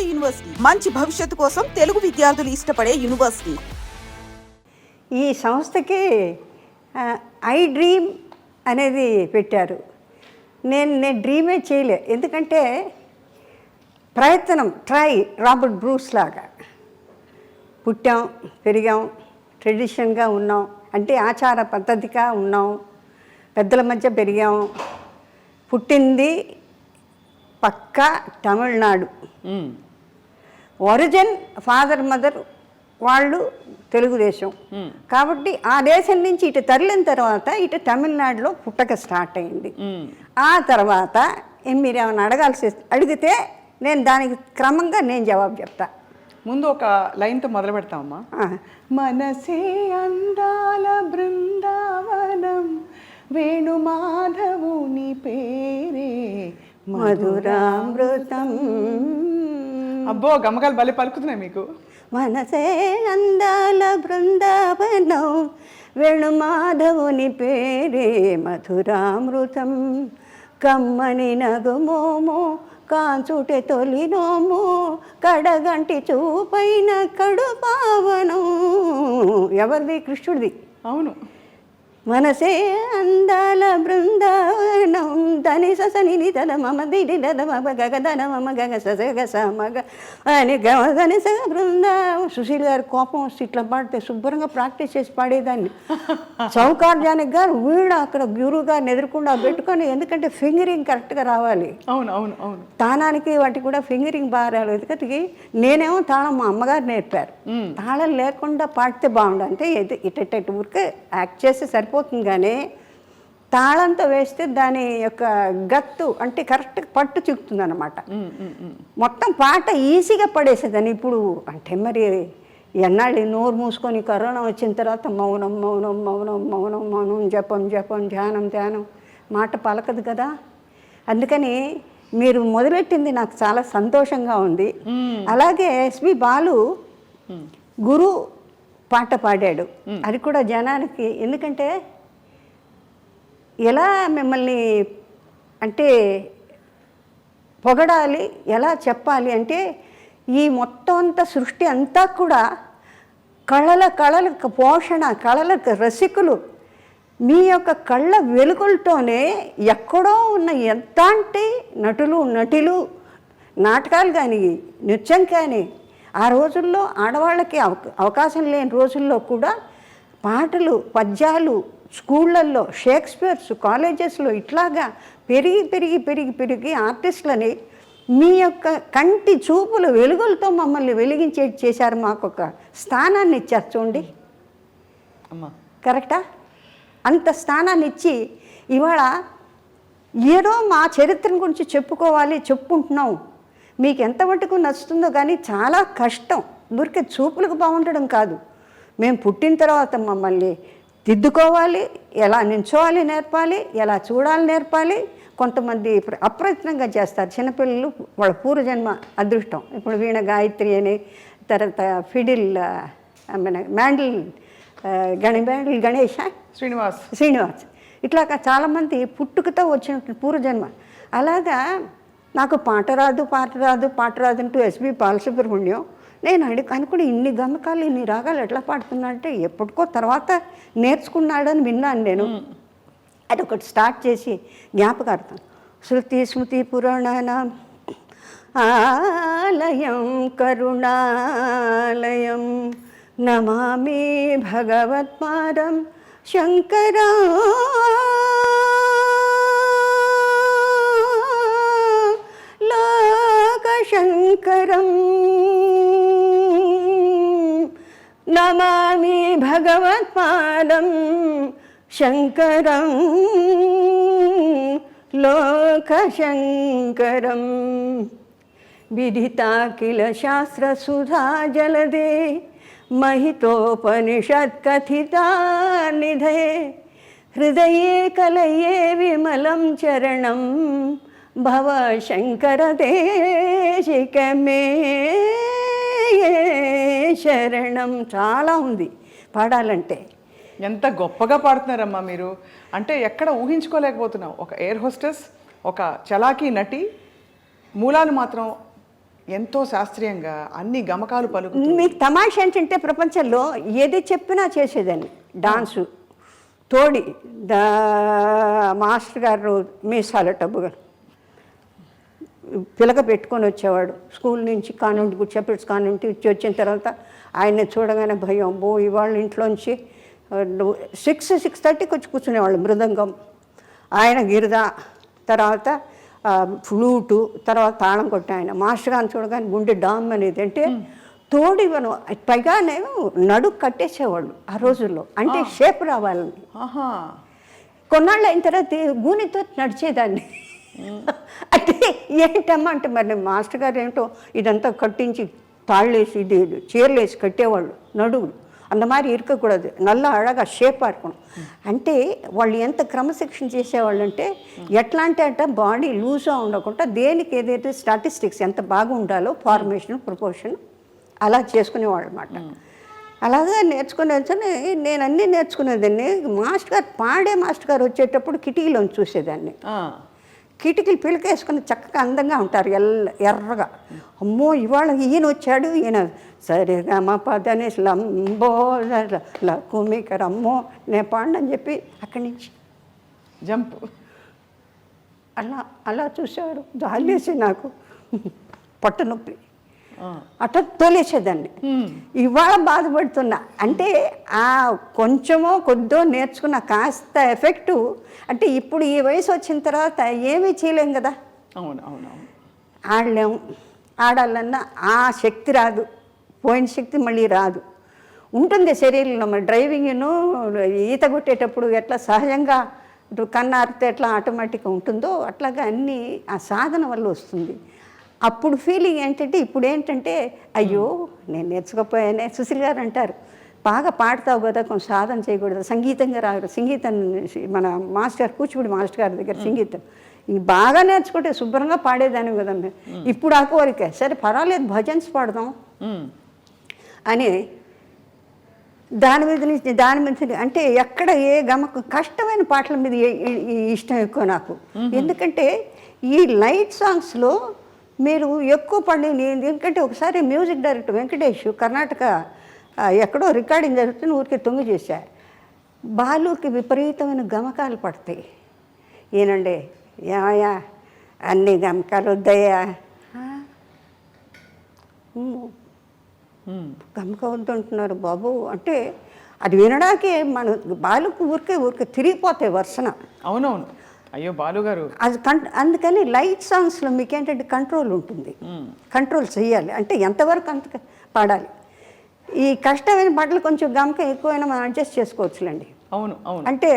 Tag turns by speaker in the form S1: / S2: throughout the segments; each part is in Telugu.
S1: నాడు యూనివర్సిటీ. మంచి భవిష్యత్తు కోసం తెలుగు విద్యార్థులు ఇష్టపడే యూనివర్సిటీ.
S2: ఈ సంస్థకి ఐ డ్రీమ్ అనేది పెట్టారు. నేను నేను డ్రీమే చేయలే. ఎందుకంటే ప్రయత్నం ట్రై రాబర్ట్ బ్రూస్ లాగా. పుట్టాం పెరిగాం ట్రెడిషన్గా ఉన్నాం. అంటే ఆచార పద్ధతిగా ఉన్నాం. పెద్దల మధ్య పెరిగాం. పుట్టింది పక్కా తమిళనాడు. ఒరిజిన్ ఫాదర్ మదర్ వాళ్ళు తెలుగుదేశం. కాబట్టి ఆ దేశం నుంచి ఇటు తరలిన తర్వాత ఇటు తమిళనాడులో పుట్టక స్టార్ట్ అయింది. ఆ తర్వాత మీరు ఏమైనా అడగాల్సి అడిగితే నేను దానికి క్రమంగా నేను జవాబు చెప్తా.
S3: ముందు ఒక లైన్తో మొదలు పెడతామమ్మా మనసే అందాల బృందావనం వేణుమాధవుని పేరే
S2: మధురామృతం.
S3: అబ్బో గమ్మకాలు బలి పలుకుతున్నాయి మీకు.
S2: మనసే అందాల బృందావనం వేణుమాధవుని పేరే మధురామృతం. కమ్మని నగుమోము కాంచుటే తొలినోము కడగంటి చూపైన కడు పావనం ఎవరిది? కృష్ణుడిది.
S3: అవును.
S2: మనసే అందాల బృందావనం. ధని ససని తల మమ దిడి దద మమ గగ ధన మమ గగ సస గ స మగ అని గమ ధని స బృందావనం సుశీల్ గారు కోపం వస్తే ఇట్లా పాడితే శుభ్రంగా ప్రాక్టీస్ చేసి పాడేదాన్ని. చౌకార్జానికి గారు వీడు అక్కడ గురువు గారిని ఎదుర్కొండా పెట్టుకొని ఎందుకంటే ఫింగరింగ్ కరెక్ట్గా రావాలి.
S3: అవును అవును అవును.
S2: తానానికి వాటికి కూడా ఫింగరింగ్ బాగా రాలేదు ఎందుకంటే నేనేమో తాళం మా అమ్మగారు నేర్పారు. తాళం లేకుండా పాడితే బాగుండు. అంటే ఇట ఇటు ఊరికే యాక్ట్ చేస్తే సరిపోతుంది కానీ తాళంతో వేస్తే దాని యొక్క గత్తు అంటే కరెక్ట్గా పట్టు చిక్కుతుంది అనమాట మొత్తం పాట ఈజీగా పడేసేదాన్ని. ఇప్పుడు అంటే మరి ఎన్నాళ్ళు నోరు మూసుకొని కరోనా వచ్చిన తర్వాత మౌనం మౌనం మౌనం మౌనం మౌనం జపం జపం ధ్యానం ధ్యానం. మాట పలకదు కదా. అందుకని మీరు మొదలెట్టింది నాకు చాలా సంతోషంగా ఉంది. అలాగే ఎస్పి బాలు గురు పాట పాడాడు. అది కూడా జనానికి ఎందుకంటే ఎలా మిమ్మల్ని అంటే పొగడాలి ఎలా చెప్పాలి అంటే ఈ మొత్తం అంతా సృష్టి అంతా కూడా కళల కళలకు పోషణ కళలకు రసికులు మీ యొక్క కళ్ళ వెలుగులతోనే ఎక్కడో ఉన్న ఎంతంటి నటులు నటులు నాటకాలు కానీ నృత్యం కానీ ఆ రోజుల్లో ఆడవాళ్ళకి అవక- అవకాశం లేని రోజుల్లో కూడా పాటలు పద్యాలు స్కూళ్ళల్లో షేక్స్పియర్స్ కాలేజెస్లో ఇట్లాగా పెరిగి పెరిగి పెరిగి పెరిగి ఆర్టిస్టులని మీ యొక్క కంటి చూపుల వెలుగులతో మమ్మల్ని వెలిగించే చేశారు మాకు ఒక స్థానాన్ని ఇచ్చారు చూడండి.
S3: అమ్మా.
S2: కరెక్టా? అంత స్థానాన్ని ఇచ్చి ఇవాళ ఏదో మా చరిత్రను గురించి చెప్పుకోవాలి చెప్పుకుంటున్నాం. మీకు ఎంత మటుకు నచ్చుతుందో కానీ చాలా కష్టం. ఊరికే చూపులకు బాగుండడం కాదు. మేము పుట్టిన తర్వాత మమ్మల్ని దిద్దుకోవాలి ఎలా నించోవాలి నేర్పాలి ఎలా చూడాలి నేర్పాలి కొంతమంది ప్ర- అప్రయత్నంగా చేస్తారు. చిన్నపిల్లలు వాళ్ళ పూర్వజన్మ అదృష్టం. ఇప్పుడు వీణ గాయత్రి అని తర్వాత ఫిడిల్ మన మ్యాండిల్ గణ మ్యాండిల్ గణేష?
S3: శ్రీనివాస్.
S2: శ్రీనివాస్. ఇట్లా చాలామంది పుట్టుకతో వచ్చిన పూర్వజన్మ అలాగా నాకు పాట రాదు పాట రాదు పాట రాదు అంటూ ఎస్పి బాలసుబ్రహ్మణ్యం నేను అడి అనుకుని ఇన్ని గమకాలు ఇన్ని రాగాలు ఎట్లా పాడుతున్నా అంటే ఎప్పటికో తర్వాత నేర్చుకున్నాడని విన్నాను నేను. అది ఒకటి స్టార్ట్ చేసి జ్ఞాపకార్థం. శృతి స్మృతి పురాణాన ఆలయం కరుణాలయం నమామి భగవత్పాదం శంకరా లోకశంకరం నమామి భగవత్పాదం శంకరం లోకశంకరం విదితా కిల శాస్త్రసుధా జలదే महितोपनिषत्कथिता निधे हृदये कलये विमलं चरणं भव శంకరదేశికమే శరణం చాలా ఉంది పాడాలంటే.
S3: ఎంత గొప్పగా పాడుతున్నారమ్మా మీరు. అంటే ఎక్కడ ఊహించుకోలేకపోతున్నాం. ఒక ఎయిర్ హోస్టెస్ ఒక చలాకీ నటి మూలాలు మాత్రం ఎంతో శాస్త్రీయంగా అన్ని గమకాలు పలుకు
S2: మీకు తమాష ఏంటంటే ప్రపంచంలో ఏది చెప్పినా చేసేదాన్ని. డాన్సు తోడి దా మాస్టర్ గారు మీసాల టబ్బుగా పిలక పెట్టుకొని వచ్చేవాడు. స్కూల్ నుంచి కాన్వెంట్ గుచ్చాపెట్స్ కాన్వెంట్ ఇచ్చి వచ్చిన తర్వాత ఆయన్ని చూడగానే భయం. బో ఇవాళ ఇంట్లోంచి సిక్స్ సిక్స్ థర్టీకి వచ్చి కూర్చునేవాళ్ళు మృదంగం. ఆయన గిరిద తర్వాత ఫ్లూటు తర్వాత తాళం కొట్టి ఆయన. మాస్టర్ గారిని చూడగానే గుండె డామ్ అనేది అంటే తోడివను పైగానేమో నడుకు కట్టేసేవాళ్ళు ఆ రోజుల్లో. అంటే షేప్ రావాలని.
S3: ఆహా.
S2: కొన్నాళ్ళు అయిన తర్వాత గూనితో నడిచేదాన్ని. ఏంటమ్మా అంటే మరి మాస్టర్ గారు ఏంటో ఇదంతా కట్టించి తాళ్ళేసి ఇది చీరలేసి కట్టేవాళ్ళు నడువులు. అంత మాదిరి ఇరకకూడదు. నల్ల అడగా షేప్ இருக்கணும் అంటే వాళ్ళు ఎంత క్రమశిక్షణ చేసేవాళ్ళు అంటే ఎట్లా అంటే బాడీ లూజ్గా ఉండకుండా దేనికి ఏదైతే స్టాటిస్టిక్స్ ఎంత బాగుండాలో ఫార్మేషన్ ప్రపోర్షన్ అలా చేసుకునేవాళ్ళు అనమాట అలాగే నేర్చుకునేసని నేను అన్నీ నేర్చుకునేదాన్ని. మాస్టర్ గారు పాడే మాస్టర్ గారు వచ్చేటప్పుడు కిటికీలో చూసేదాన్ని. కిటికీలు పిలకేసుకుని చక్కగా అందంగా ఉంటారు ఎల్ల ఎర్రగా. అమ్మో ఇవాళ ఈయన వచ్చాడు ఈయన సరిగా మా పదని లంబో కుమికర్ అమ్మో నేను పాడని చెప్పి అక్కడి నుంచి.
S3: జంప్.
S2: అలా అలా చూసేవాడు. జాలేసి నాకు. పొట్ట నొప్పి అట్లా తోలేసేదాన్ని. ఇవాళ బాధపడుతున్నా. అంటే ఆ కొంచెమో కొద్దో నేర్చుకున్న కాస్త ఎఫెక్టు. అంటే ఇప్పుడు ఈ వయసు వచ్చిన తర్వాత ఏమీ చేయలేం కదా.
S3: అవును అవును అవును.
S2: ఆడలేం. ఆడాలన్నా ఆ శక్తి రాదు. పోయిన శక్తి మళ్ళీ రాదు. ఉంటుంది శరీరంలో మరి డ్రైవింగ్ను ఈత కొట్టేటప్పుడు ఎట్లా సహజంగా ఇటు కన్నారితే ఎట్లా ఆటోమేటిక్గా ఉంటుందో అట్లాగా అన్నీ ఆ సాధన వల్ల వస్తుంది. అప్పుడు ఫీలింగ్ ఏంటంటే ఇప్పుడు ఏంటంటే అయ్యో నేను నేర్చుకోపోయానే సుశీల్ గారు అంటారు బాగా పాడతావు కదా కొంచెం సాధన చేయకూడదు. సంగీతంగా రాదు సంగీతం మన మాస్టర్ కూచిపూడి మాస్టర్ గారి దగ్గర సంగీతం. బాగా నేర్చుకుంటే శుభ్రంగా పాడేదాన్ని కదండి ఇప్పుడు ఆ కోరిక సరే పర్వాలేదు భజన్స్ పాడదాం. అని దాని మీద నుంచి దాని మీద అంటే ఎక్కడ ఏ గమకం కష్టమైన పాటల మీద ఇష్టం ఎక్కువ నాకు. ఎందుకంటే ఈ లైట్ సాంగ్స్లో మీరు ఎక్కువ పడి నేను ఎందుకంటే ఒకసారి మ్యూజిక్ డైరెక్టర్ వెంకటేష్ కర్ణాటక ఎక్కడో రికార్డింగ్ జరుగుతుంది ఊరికే తొంగి చేశా. బాలుకి విపరీతమైన గమకాలు పడతాయి. ఏనండి? ఏమయ్యా అన్ని గమకాలు వద్దయ్యా. గమక వద్దంటున్నారు బాబు. అంటే అది వినడానికే మన బాలుకు ఊరికే ఊరికే తిరిగిపోతాయి వర్షన
S3: అవునవును. అయ్యో బాలుగారు
S2: అది అందుకని లైట్ సాంగ్స్లో మీకు ఏంటంటే కంట్రోల్ ఉంటుంది కంట్రోల్ చేయాలి. అంటే ఎంతవరకు అంత పాడాలి. ఈ కష్టమైన పాటలు కొంచెం గమక ఎక్కువైనా మనం అడ్జస్ట్ చేసుకోవచ్చులేండి.
S3: అవును అవును.
S2: అంటే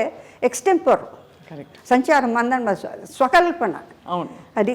S2: ఎక్స్టెంపర్
S3: కరెక్ట్
S2: సంచారం మందం స్వకల్పన.
S3: అవును.
S2: అది